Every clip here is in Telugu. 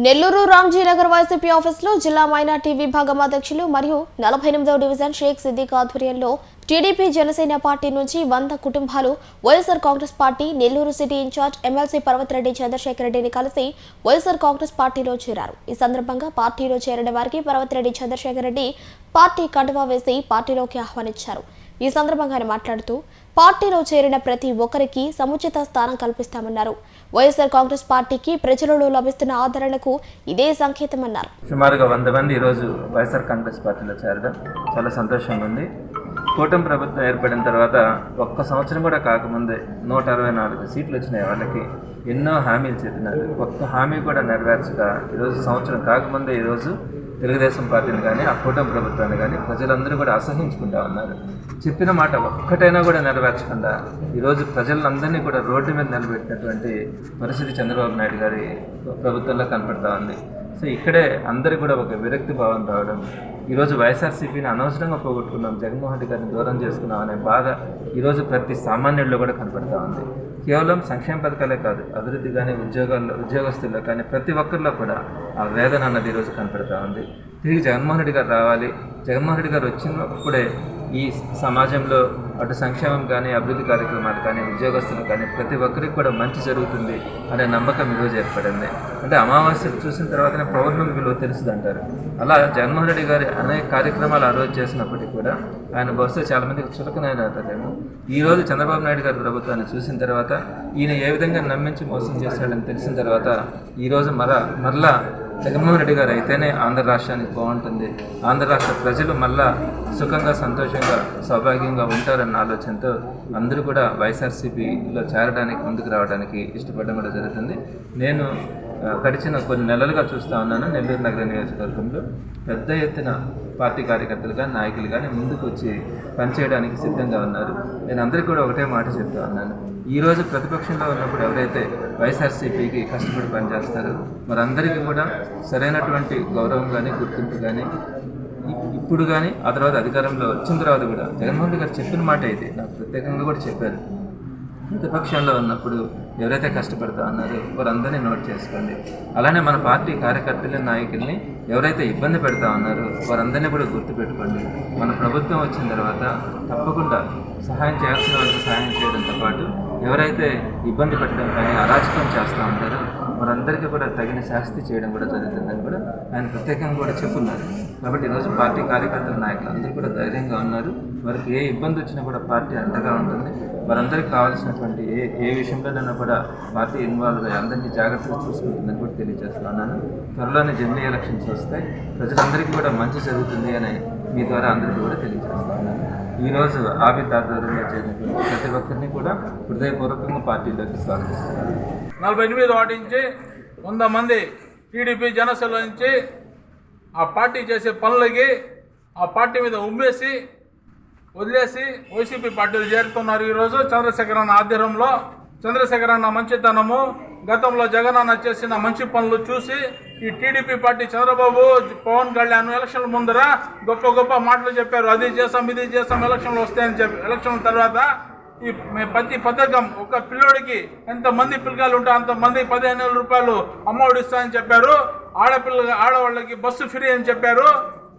నెల్లూరు రామ్జీనగర్ వైసీపీ ఆఫీసులో జిల్లా మైనార్టీ విభాగం అధ్యక్షులు మరియు నలభై ఎనిమిదవ డివిజన్ షేక్ సిద్దిక్ ఆధ్వర్యంలో టీడీపీ జనసేన పార్టీ నుంచి వంద కుటుంబాలు YSR Congress party Nellore city incharge MLC Parvathireddy Chandrasekhar రెడ్డిని కలిసి వైఎస్ఆర్ కాంగ్రెస్ పార్టీలో చేరారు. ఈ సందర్భంగా పార్టీలో చేరిన వారికి పర్వతిరెడ్డి చంద్రశేఖర్ రెడ్డి పార్టీ కండువా వేసి పార్టీలోకి ఆహ్వానించారు. ఈ సందర్భంగా ఆయన మాట్లాడుతూ పార్టీలో చేరిన ప్రతి ఒక్కరికి సముచిత స్థానం కల్పిస్తామన్నారు. వైఎస్ఆర్ కాంగ్రెస్ పార్టీకి ప్రజలలో లభిస్తున్న ఆదరణకు ఇదే సంకేతమన్నారు. సుమారుగా వంద మంది ఈరోజు వైఎస్ఆర్ కాంగ్రెస్ పార్టీలో చేరడం చాలా సంతోషంగా ఉంది. కూటమి ప్రభుత్వం ఏర్పడిన తర్వాత ఒక్క సంవత్సరం కూడా కాకముందే నూట అరవై నాలుగు సీట్లు వచ్చినాయి. వాళ్ళకి ఎన్నో హామీలు చెప్పినారు ఒక్క హామీ కూడా నెరవేర్చక ఈరోజు సంవత్సరం కాకముందే ఈరోజు తెలుగుదేశం పార్టీని కానీ ఆ కూటమి ప్రభుత్వాన్ని కానీ ప్రజలందరూ కూడా అసహించుకుంటా ఉన్నారు. చెప్పిన మాట ఒక్కటైనా కూడా నెరవేర్చకుండా ఈరోజు ప్రజలందరినీ కూడా రోడ్డు మీద నిలబెట్టినటువంటి పరిస్థితి చంద్రబాబు నాయుడు గారి ప్రభుత్వంలో కనపడతా ఉంది. సో ఇక్కడే అందరికి కూడా ఒక విరక్తి భావం రావడం ఈరోజు వైఎస్ఆర్సీపీని అనవసరంగా పోగొట్టుకున్నాం జగన్మోహన్ రెడ్డి గారిని దూరం చేసుకున్నాం అనే బాధ ఈరోజు ప్రతి సామాన్యుల్లో కూడా కనపడతా ఉంది. కేవలం సంక్షేమ పథకాలే కాదు అభివృద్ధి కానీ ఉద్యోగాల్లో ఉద్యోగస్తుల్లో కానీ ప్రతి ఒక్కరిలో కూడా ఆ వేదన అన్నది ఈరోజు కనపడతా ఉంది. తిరిగి జగన్మోహన్ రెడ్డి గారు రావాలి జగన్మోహన్ రెడ్డి గారు వచ్చినప్పుడే ఈ సమాజంలో అటు సంక్షేమం కానీ అభివృద్ధి కార్యక్రమాలు కానీ ఉద్యోగస్తులు కానీ ప్రతి ఒక్కరికి కూడా మంచి జరుగుతుంది అనే నమ్మకం ఈరోజు ఏర్పడింది. అంటే అమావాస్య చూసిన తర్వాతనే పౌర్ణమి విలువ తెలుస్తుంది అంటారు. అలా జగన్మోహన్ రెడ్డి గారి అనేక కార్యక్రమాలు ఆ రోజు చేసినప్పటికీ కూడా ఆయన బహుశా చాలామందికి చులకనైన అవుతారేమో ఈ రోజు చంద్రబాబు నాయుడు గారి ప్రభుత్వాన్ని చూసిన తర్వాత ఈయన ఏ విధంగా నమ్మించి మోసం చేశాడని తెలిసిన తర్వాత ఈరోజు మర మరలా జగన్మోహన్ రెడ్డి గారు అయితేనే ఆంధ్ర రాష్ట్రానికి బాగుంటుంది. ఆంధ్ర రాష్ట్ర ప్రజలు మళ్ళా సుఖంగా సంతోషంగా సౌభాగ్యంగా ఉంటారన్న ఆలోచనతో అందరూ కూడా వైఎస్ఆర్సీపీలో చేరడానికి ముందుకు రావడానికి ఇష్టపడడం కూడా జరుగుతుంది. నేను గడిచిన కొన్ని నెలలుగా చూస్తూ ఉన్నాను నెల్లూరు నగర నియోజకవర్గంలో. పెద్ద ఎత్తున పార్టీ కార్యకర్తలు కానీ నాయకులు కానీ ముందుకు వచ్చి పనిచేయడానికి సిద్ధంగా ఉన్నారు. నేను అందరికీ కూడా ఒకటే మాట చెప్తా ఉన్నాను. ఈ రోజు ప్రతిపక్షంలో ఉన్నప్పుడు ఎవరైతే వైఎస్ఆర్సీపీకి కష్టపడి పనిచేస్తారో వారందరికీ కూడా సరైనటువంటి గౌరవం కానీ గుర్తింపు కానీ ఇప్పుడు కానీ ఆ తర్వాత అధికారంలో వచ్చిన తర్వాత కూడా జగన్మోహన్ రెడ్డి గారు చెప్పిన మాట ఇది. నాకు ప్రత్యేకంగా కూడా చెప్పారు. ప్రతిపక్షంలో ఉన్నప్పుడు ఎవరైతే కష్టపడతా ఉన్నారో వారందరినీ నోట్ చేసుకోండి. అలానే మన పార్టీ కార్యకర్తల నాయకుల్ని ఎవరైతే ఇబ్బంది పెడతా ఉన్నారో వారందరినీ కూడా గుర్తుపెట్టుకోండి. మన ప్రభుత్వం వచ్చిన తర్వాత తప్పకుండా సహాయం చేయాల్సిన వాళ్ళకి సహాయం చేయడంతో పాటు ఎవరైతే ఇబ్బంది పెట్టడం కానీ అరాచకం చేస్తూ ఉంటారో వారందరికీ కూడా తగిన శాస్తి చేయడం కూడా జరుగుతుందని కూడా ఆయన ప్రత్యేకంగా కూడా చెప్పున్నారు. కాబట్టి ఈరోజు పార్టీ కార్యకర్తల నాయకులు అందరూ కూడా ధైర్యంగా ఉన్నారు. వారికి ఏ ఇబ్బంది వచ్చినా కూడా పార్టీ అండగా ఉంటుంది. వారందరికీ కావాల్సినటువంటి ఏ ఏ విషయంలోనైనా కూడా పార్టీ ఇన్వాల్వ్ అయ్యి అందరినీ జాగ్రత్తగా చూసుకుంటుందని కూడా తెలియజేస్తున్నాను. త్వరలోనే జనరల్ ఎలక్షన్స్ వస్తాయి. ప్రజలందరికీ కూడా మంచి జరుగుతుంది అని మీ ద్వారా అందరికీ కూడా తెలియజేస్తున్నాను. ఈరోజు ఆబిద్ ఆధ్వర్యంలో చేరినటువంటి ప్రతి ఒక్కరిని కూడా హృదయపూర్వకంగా పార్టీలోకి స్వాగతిస్తున్నాను. నలభై ఎనిమిది వాటి వంద మంది టీడీపీ జనసేన నుంచి ఆ పార్టీ చేసే పనులకి ఆ పార్టీ మీద ఉమ్మేసి వదిలేసి వైసీపీ పార్టీలు చేరుతున్నారు ఈరోజు చంద్రశేఖర్ అన్న ఆధ్వర్యంలో. చంద్రశేఖర్ అన్న మంచితనము గతంలో జగన్ అన్న చేసిన మంచి పనులు చూసి ఈ టీడీపీ పార్టీ చంద్రబాబు పవన్ కళ్యాణ్ ఎలక్షన్ల ముందర గొప్ప గొప్ప మాటలు చెప్పారు. అది చేస్తాం ఇది చేస్తాం ఎలక్షన్లు వస్తాయని చెప్పి ఎలక్షన్ తర్వాత ఈ మే- ప్రతి పథకం ఒక పిల్లోడికి ఎంతమంది పిల్లగాలు ఉంటే అంత మంది పదిహేను వేల రూపాయలు అమ్మఒడి ఇస్తాయని చెప్పారు. ఆడపిల్ల ఆడవాళ్ళకి బస్సు ఫ్రీ అని చెప్పారు.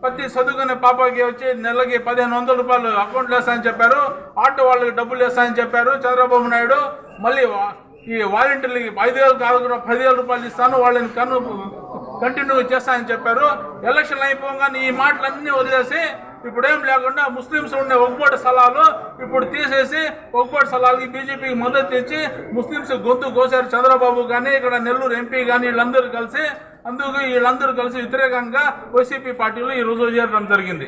ప్రతి చదువుకునే పాపకి వచ్చి నెలకి పదిహేను వందల రూపాయలు అకౌంట్లు వేస్తాయని చెప్పారు. ఆటో వాళ్ళకి డబ్బులు వేస్తాయని చెప్పారు. చంద్రబాబు నాయుడు మళ్ళీ ఈ వాలంటీర్లకి ఐదు వేలు కాదు కూడా పదివేల రూపాయలు ఇస్తాను వాళ్ళని కను కంటిన్యూ చేస్తానని చెప్పారు. ఎలక్షన్లు అయిపోగానే ఈ మాటలన్నీ వదిలేసి ఇప్పుడు ఏం లేకుండా ముస్లిమ్స్ ఉండే ఒగ్బోటి స్థలాలు ఇప్పుడు తీసేసి ఒగ్బోటి స్థలాలకి బీజేపీకి మద్దతు ఇచ్చి ముస్లిమ్స్ గొంతు కోసారు చంద్రబాబు కానీ ఇక్కడ నెల్లూరు ఎంపీ కానీ వీళ్ళందరూ కలిసి అందుకు వీళ్ళందరూ కలిసి వ్యతిరేకంగా వైసీపీ పార్టీలో ఈ చేరడం జరిగింది.